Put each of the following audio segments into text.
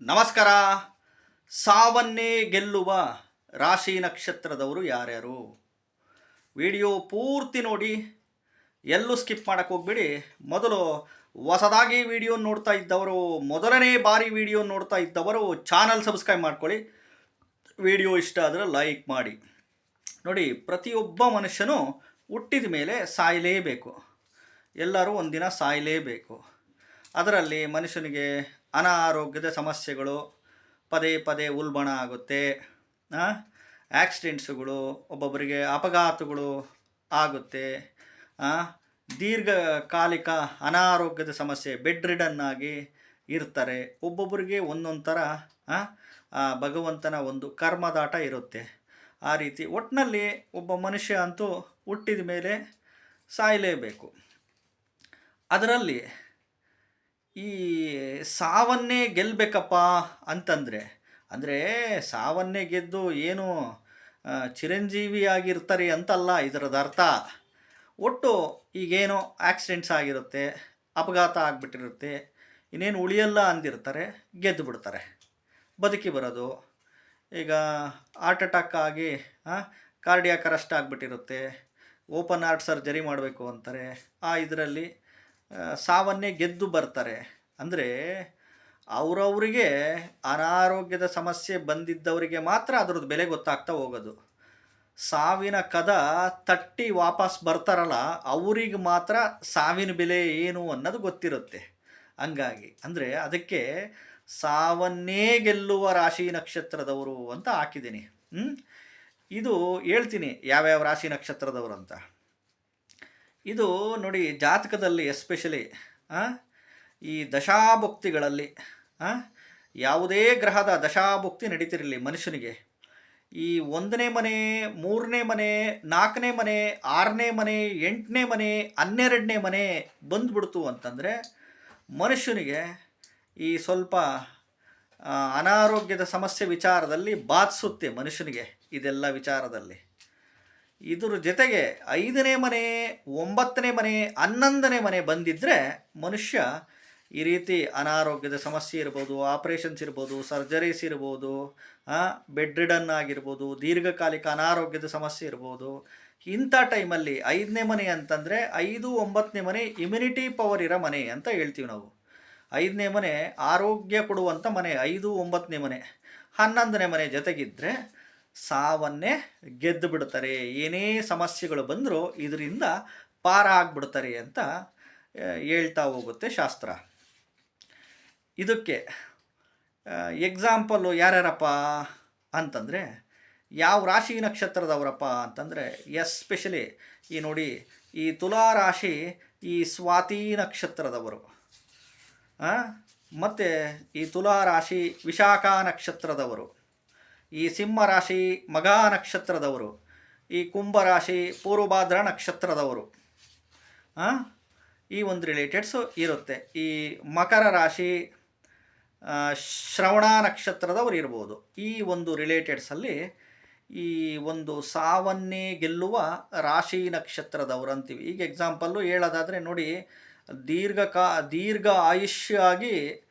ನಮಸ್ಕಾರ. ಸಾವನ್ನೇ ಗೆಲ್ಲುವ ರಾಶಿ ನಕ್ಷತ್ರದವರು ಯಾರ್ಯಾರು? ವಿಡಿಯೋ ಪೂರ್ತಿ ನೋಡಿ, ಎಲ್ಲೂ ಸ್ಕಿಪ್ ಮಾಡೋಕ್ಕೆ ಹೋಗ್ಬಿಡಿ. ಮೊದಲು ಹೊಸದಾಗಿ ವಿಡಿಯೋ ನೋಡ್ತಾ ಇದ್ದವರು, ಮೊದಲನೇ ಬಾರಿ ವಿಡಿಯೋ ನೋಡ್ತಾ ಇದ್ದವರು ಚಾನಲ್ ಸಬ್ಸ್ಕ್ರೈಬ್ ಮಾಡ್ಕೊಳ್ಳಿ. ವಿಡಿಯೋ ಇಷ್ಟ ಆದರೆ ಲೈಕ್ ಮಾಡಿ. ನೋಡಿ, ಪ್ರತಿಯೊಬ್ಬ ಮನುಷ್ಯನು ಹುಟ್ಟಿದ ಮೇಲೆ ಸಾಯಲೇಬೇಕು. ಎಲ್ಲರೂ ಒಂದಿನ ಸಾಯಲೇಬೇಕು. ಅದರಲ್ಲಿ ಮನುಷ್ಯನಿಗೆ ಅನಾರೋಗ್ಯದ ಸಮಸ್ಯೆಗಳು, ಪದೇ ಪದೇ ಉಲ್ಬಣ ಆಗುತ್ತೆ ಆಕ್ಸಿಡೆಂಟ್ಸುಗಳು, ಒಬ್ಬೊಬ್ಬರಿಗೆ ಅಪಘಾತಗಳು ಆಗುತ್ತೆ ದೀರ್ಘಕಾಲಿಕ ಅನಾರೋಗ್ಯದ ಸಮಸ್ಯೆ ಬೆಡ್ ರಿಡನ್ ಆಗಿ ಇರ್ತಾರೆ. ಒಬ್ಬೊಬ್ಬರಿಗೆ ಒಂದೊಂದು ಥರ ಭಗವಂತನ ಒಂದು ಕರ್ಮದಾಟ ಇರುತ್ತೆ. ಆ ರೀತಿ ಒಟ್ಟಿನಲ್ಲಿ ಒಬ್ಬ ಮನುಷ್ಯ ಅಂತೂ ಹುಟ್ಟಿದ ಮೇಲೆ ಸಾಯಲೇಬೇಕು. ಅದರಲ್ಲಿ ಈ ಸಾವನ್ನೇ ಗೆಲ್ಲಬೇಕಪ್ಪ ಅಂತಂದರೆ, ಅಂದರೆ ಸಾವನ್ನೇ ಗೆದ್ದು ಏನು ಚಿರಂಜೀವಿ ಚಿರಂಜೀವಿಯಾಗಿರ್ತಾರೆ ಅಂತಲ್ಲ ಇದರದ ಅರ್ಥ? ಒಟ್ಟು ಈಗೇನೋ ಆಕ್ಸಿಡೆಂಟ್ಸ್ ಆಗಿರುತ್ತೆ, ಅಪಘಾತ ಆಗಿಬಿಟ್ಟಿರುತ್ತೆ, ಇನ್ನೇನು ಉಳಿಯಲ್ಲ ಅಂದಿರ್ತಾರೆ, ಗೆದ್ದು ಬಿಡ್ತಾರೆ. ಬದುಕಿ ಬರೋದು, ಈಗ ಹಾರ್ಟ್ ಅಟ್ಯಾಕ್ ಆಗಿ ಕಾರ್ಡಿಯಾಕ್ ಅರೆಸ್ಟ್ ಆಗಿಬಿಟ್ಟಿರುತ್ತೆ ಓಪನ್ ಹಾರ್ಟ್ ಸರ್ಜರಿ ಮಾಡಬೇಕು ಅಂತಾರೆ. ಆ, ಇದರಲ್ಲಿ ಸಾವನ್ನೇ ಗೆದ್ದು ಬರ್ತಾರೆ. ಅಂದರೆ ಅವರವರಿಗೆ ಅನಾರೋಗ್ಯದ ಸಮಸ್ಯೆ ಬಂದಿದ್ದವರಿಗೆ ಮಾತ್ರ ಅದರದ್ದು ಬೆಲೆ ಗೊತ್ತಾಗ್ತಾ ಹೋಗೋದು. ಸಾವಿನ ಕದ ತಟ್ಟಿ ವಾಪಸ್ ಬರ್ತಾರಲ್ಲ, ಅವ್ರಿಗೆ ಮಾತ್ರ ಸಾವಿನ ಬೆಲೆ ಏನು ಅನ್ನೋದು ಗೊತ್ತಿರುತ್ತೆ. ಹಂಗಾಗಿ ಅಂದರೆ ಅದಕ್ಕೆ ಸಾವನ್ನೇ ಗೆಲ್ಲುವ ರಾಶಿ ನಕ್ಷತ್ರದವರು ಅಂತ ಹಾಕಿದ್ದೀನಿ? ಇದು ಹೇಳ್ತೀನಿ ಯಾವ್ಯಾವ ರಾಶಿ ನಕ್ಷತ್ರದವರು ಅಂತ. ಇದು ನೋಡಿ ಜಾತಕದಲ್ಲಿ ಎಸ್ಪೆಷಲಿ ಈ ದಶಾಭುಕ್ತಿಗಳಲ್ಲಿ ಯಾವುದೇ ಗ್ರಹದ ದಶಾಭುಕ್ತಿ ನಡೀತಿರಲಿ ಮನುಷ್ಯನಿಗೆ. ಈ ಒಂದನೇ ಮನೆ, ಮೂರನೇ ಮನೆ, ನಾಲ್ಕನೇ ಮನೆ, ಆರನೇ ಮನೆ, ಎಂಟನೇ ಮನೆ, ಹನ್ನೆರಡನೇ ಮನೆ ಬಂದ್ಬಿಡ್ತು ಅಂತಂದರೆ ಮನುಷ್ಯನಿಗೆ ಈ ಸ್ವಲ್ಪ ಅನಾರೋಗ್ಯದ ಸಮಸ್ಯೆ ವಿಚಾರದಲ್ಲಿ ಬಾಧಿಸುತ್ತೆ ಮನುಷ್ಯನಿಗೆ ಇದೆಲ್ಲ ವಿಚಾರದಲ್ಲಿ. ಇದ್ರ ಜೊತೆಗೆ ಐದನೇ ಮನೆ, ಒಂಬತ್ತನೇ ಮನೆ, ಹನ್ನೊಂದನೇ ಮನೆ ಬಂದಿದ್ದರೆ ಮನುಷ್ಯ ಈ ರೀತಿ ಅನಾರೋಗ್ಯದ ಸಮಸ್ಯೆ ಇರ್ಬೋದು, ಆಪ್ರೇಷನ್ಸ್ ಇರ್ಬೋದು, ಸರ್ಜರೀಸ್ ಇರ್ಬೋದು ಬೆಡ್ ರಿಡನ್ ಆಗಿರ್ಬೋದು, ದೀರ್ಘಕಾಲಿಕ ಅನಾರೋಗ್ಯದ ಸಮಸ್ಯೆ ಇರ್ಬೋದು. ಇಂಥ ಟೈಮಲ್ಲಿ ಐದನೇ ಮನೆ ಅಂತಂದರೆ ಐದು, ಒಂಬತ್ತನೇ ಮನೆ ಇಮ್ಯುನಿಟಿ ಪವರ್ ಇರೋ ಮನೆ ಅಂತ ಹೇಳ್ತೀವಿ ನಾವು. ಐದನೇ ಮನೆ ಆರೋಗ್ಯ ಕೊಡುವಂಥ ಮನೆ, ಐದು, ಒಂಬತ್ತನೇ ಮನೆ. ಹನ್ನೊಂದನೇ ಮನೆ ಜೊತೆಗಿದ್ದರೆ ಸಾವನ್ನೇ ಗೆದ್ದು ಬಿಡ್ತಾರೆ ಏನೇ ಸಮಸ್ಯೆಗಳು ಬಂದರೂ ಇದರಿಂದ ಪಾರಾಗ್ಬಿಡ್ತಾರೆ ಅಂತ ಹೇಳ್ತಾ ಹೋಗುತ್ತೆ ಶಾಸ್ತ್ರ. ಇದಕ್ಕೆ ಎಕ್ಸಾಂಪಲ್ಲು ಯಾರ್ಯಾರಪ್ಪ ಅಂತಂದರೆ, ಯಾವ ರಾಶಿ ನಕ್ಷತ್ರದವರಪ್ಪ ಅಂತಂದರೆ ಎಸ್ಪೆಷಲಿ ಈ ನೋಡಿ, ಈ ತುಲಾ ರಾಶಿ ಈ ಸ್ವಾತಿ ನಕ್ಷತ್ರದವರು. ಮತ್ತು ಈ ತುಲಾ ರಾಶಿ ವಿಶಾಖ ನಕ್ಷತ್ರದವರು. ಈ ಸಿಂಹ ರಾಶಿ ಮಗಾ ನಕ್ಷತ್ರದವರು, ಈ ಕುಂಭ ರಾಶಿ ಪೂರ್ವಭಾದ್ರ ನಕ್ಷತ್ರದವರು ಈ ಒಂದು ರಿಲೇಟೆಡ್ಸು ಇರುತ್ತೆ. ಈ ಮಕರ ರಾಶಿ ಶ್ರವಣ ನಕ್ಷತ್ರದವರು ಇರ್ಬೋದು. ಈ ಒಂದು ರಿಲೇಟೆಡ್ಸಲ್ಲಿ ಈ ಒಂದು ಸಾವನ್ನೇ ಗೆಲ್ಲುವ ರಾಶಿ ನಕ್ಷತ್ರದವರು ಅಂತೀವಿ. ಈಗ ಎಕ್ಸಾಂಪಲ್ಲು ಹೇಳೋದಾದರೆ ನೋಡಿ, ದೀರ್ಘಕಾ, ದೀರ್ಘ ಆಯುಷ್ಯಾಗಿ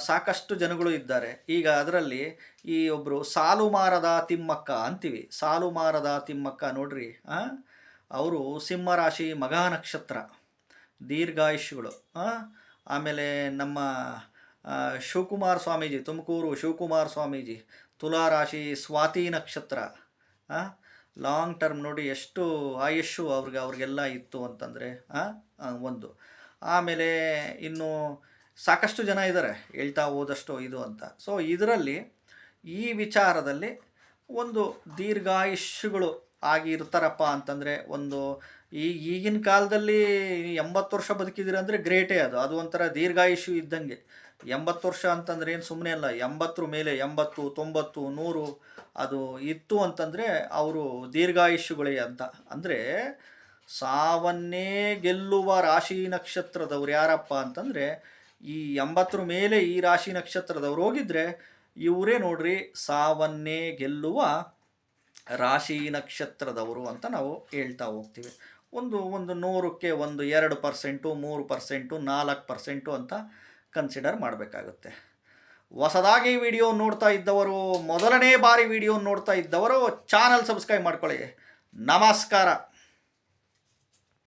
ಸಾಕಷ್ಟು ಜನಗಳು ಇದ್ದಾರೆ. ಈಗ ಅದರಲ್ಲಿ ಈ ಒಬ್ಬರು ಸಾಲು ಮಾರದ ತಿಮ್ಮಕ್ಕ ಅಂತೀವಿ. ಸಾಲು ಮಾರದ ತಿಮ್ಮಕ್ಕ ನೋಡ್ರಿ ಅವರು ಸಿಂಹರಾಶಿ ಮಗ ನಕ್ಷತ್ರ ದೀರ್ಘಾಯುಷ್ಯಗಳು ಆ, ಆಮೇಲೆ ನಮ್ಮ ಶಿವಕುಮಾರ್ ಸ್ವಾಮೀಜಿ ತುಮಕೂರು ಶಿವಕುಮಾರ ಸ್ವಾಮೀಜಿ ತುಲಾರಾಶಿ ಸ್ವಾತಿ ನಕ್ಷತ್ರ ಲಾಂಗ್ ಟರ್ಮ್ ನೋಡಿ ಎಷ್ಟು ಆಯುಷ್ಯು ಅವ್ರಿಗೆ ಅವ್ರಿಗೆಲ್ಲ ಇತ್ತು ಅಂತಂದರೆ ಒಂದು. ಆಮೇಲೆ ಇನ್ನು ಸಾಕಷ್ಟು ಜನ ಇದ್ದಾರೆ, ಹೇಳ್ತಾ ಹೋದಷ್ಟು ಇದು ಅಂತ. ಸೊ ಇದರಲ್ಲಿ ಈ ವಿಚಾರದಲ್ಲಿ ಒಂದು ದೀರ್ಘಾಯುಷ್ಯಗಳು ಆಗಿ ಇರ್ತಾರಪ್ಪ ಅಂತಂದರೆ ಒಂದು ಈ ಈಗಿನ ಕಾಲದಲ್ಲಿ ಎಂಬತ್ತು ವರ್ಷ ಬದುಕಿದ್ದೀರ ಅಂದರೆ ಗ್ರೇಟೇ ಅದು. ಅದು ಒಂಥರ ದೀರ್ಘಾಯುಷ್ಯು ಇದ್ದಂಗೆ. ಎಂಬತ್ತು ವರ್ಷ ಅಂತಂದ್ರೆ ಏನು ಸುಮ್ಮನೆ ಅಲ್ಲ, ಎಂಬತ್ತರ ಮೇಲೆ ಎಂಬತ್ತು, ತೊಂಬತ್ತು, ನೂರು ಅದು ಇತ್ತು ಅಂತಂದರೆ ಅವರು ದೀರ್ಘಾಯುಷ್ಯುಗಳೇ ಅಂತ. ಅಂದರೆ ಸಾವನ್ನೇ ಗೆಲ್ಲುವ ರಾಶಿ ನಕ್ಷತ್ರದವ್ರು ಯಾರಪ್ಪ ಅಂತಂದರೆ ಈ ಎಂಬತ್ತರ ಮೇಲೆ ಈ ರಾಶಿ ನಕ್ಷತ್ರದವರು ಹೋಗಿದ್ರೆ ಇವರೇ ನೋಡ್ರಿ, ಸಾವನ್ನೇ ಗೆಲ್ಲುವ ರಾಶಿ ನಕ್ಷತ್ರದವರು ಅಂತ ನಾವು ಹೇಳ್ತಾ ಹೋಗ್ತೀವಿ. ಒಂದು ಒಂದು ನೂರಕ್ಕೆ ಒಂದು ಎರಡು ಪರ್ಸೆಂಟು, ಮೂರು ಪರ್ಸೆಂಟು, ನಾಲ್ಕು ಪರ್ಸೆಂಟು ಅಂತ ಕನ್ಸಿಡರ್ ಮಾಡಬೇಕಾಗುತ್ತೆ. ಹೊಸದಾಗಿ ವಿಡಿಯೋ ನೋಡ್ತಾ ಇದ್ದವರು, ಮೊದಲನೇ ಬಾರಿ ವಿಡಿಯೋ ನೋಡ್ತಾ ಇದ್ದವರು ಚಾನಲ್ ಸಬ್ಸ್ಕ್ರೈಬ್ ಮಾಡ್ಕೊಳ್ಳಿ. ನಮಸ್ಕಾರ.